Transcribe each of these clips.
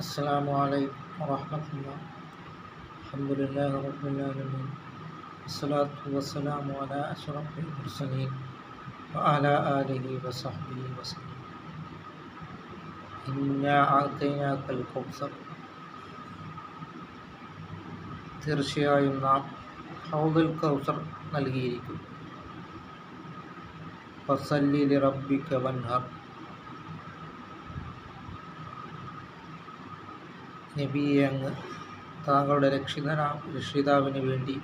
السلام عليكم ورحمة الله الحمد لله رب العالمين الصلاة والسلام على أشرف المرسلين وعلى آله وصحبه وسلم إنا أعطيناك الكوثر തീർച്ചയായും നാം ഹൗദുൽ കൗസർ നൽകിയിരിക്കും ഫസല്ലി റബ്ബിക വൻഹർ നബിയെ അങ്ങ് താങ്കളുടെ രക്ഷിതനാ രക്ഷിതാവിന് വേണ്ടി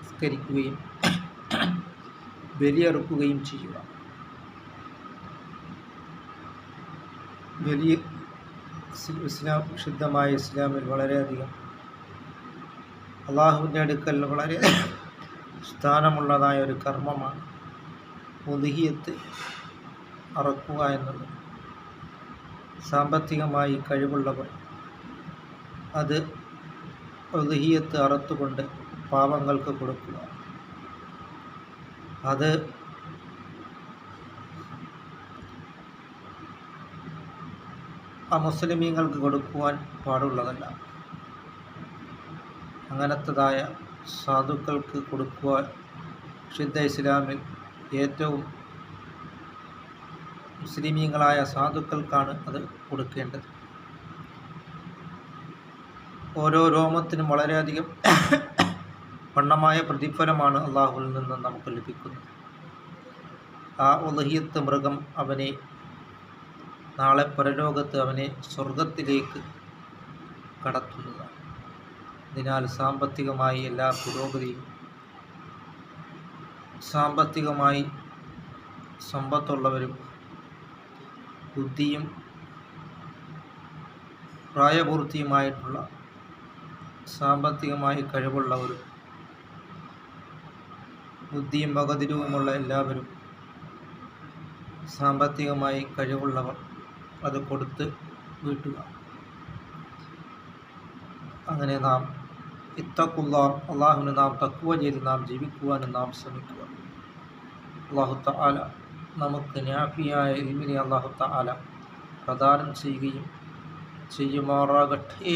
നിസ്കരിക്കുകയും ബലിയറുക്കുകയും ചെയ്യുക. ബലി ഇസ്ലാം വിശുദ്ധമായ ഇസ്ലാമിൽ വളരെയധികം അള്ളാഹുവിന്റെ അടുക്കൽ വളരെ സ്ഥാനമുള്ളതായ ഒരു കർമ്മമാണ് ഒതുഹിയത്ത് അറക്കുക എന്നത്. സാമ്പത്തികമായി കഴിവുള്ളവർ അത് ഒതുഹിയത്ത് അറുത്തുകൊണ്ട് പാവങ്ങൾക്ക് കൊടുക്കുക. അത് ആ മുസ്ലിമീങ്ങൾക്ക് കൊടുക്കുവാൻ പാടുള്ളതല്ല. അങ്ങനത്തതായ സാധുക്കൾക്ക് കൊടുക്കുവാൻ ശുദ്ധ ഇസ്ലാമിൽ ഏറ്റവും മുസ്ലിമീങ്ങളായ സാധുക്കൾക്കാണ് അത് കൊടുക്കേണ്ടത്. ഓരോ രോമത്തിനും വളരെയധികം വണ്ണമായ പ്രതിഫലമാണ് അള്ളാഹുവിൽ നിന്ന് നമുക്ക് ലഭിക്കുന്നത്. ആ ഉലഹിയത്ത് മൃഗം അവനെ നാളെ പരലോകത്ത് അവനെ സ്വർഗത്തിലേക്ക് കടത്തുന്നതാണ്. അതിനാൽ സാമ്പത്തികമായി എല്ലാ പുരോഗതിയും സാമ്പത്തികമായി സമ്പത്തുള്ളവരും ബുദ്ധിയും പ്രായപൂർത്തിയുമായിട്ടുള്ള സാമ്പത്തികമായി കഴിവുള്ളവരും ബുദ്ധിയും വകതിരുവുമുള്ള എല്ലാവരും സാമ്പത്തികമായി കഴിവുള്ളവർ അത് കൊടുത്ത് വീട്ടുക. അങ്ങനെ നാം ഇത്തക്കുള്ള അള്ളാഹുവിന് നാം തക്കുവ ചെയ്ത് നാം ജീവിക്കുവാനും നാം ശ്രമിക്കുക. അള്ളാഹുത്ത ആല നമുക്ക് ഞാഫിയായ ഇൽമിനെ അള്ളാഹുത്ത ആല പ്രദാനം ചെയ്യുകയും ചെയ്യുമാറാകട്ടെ.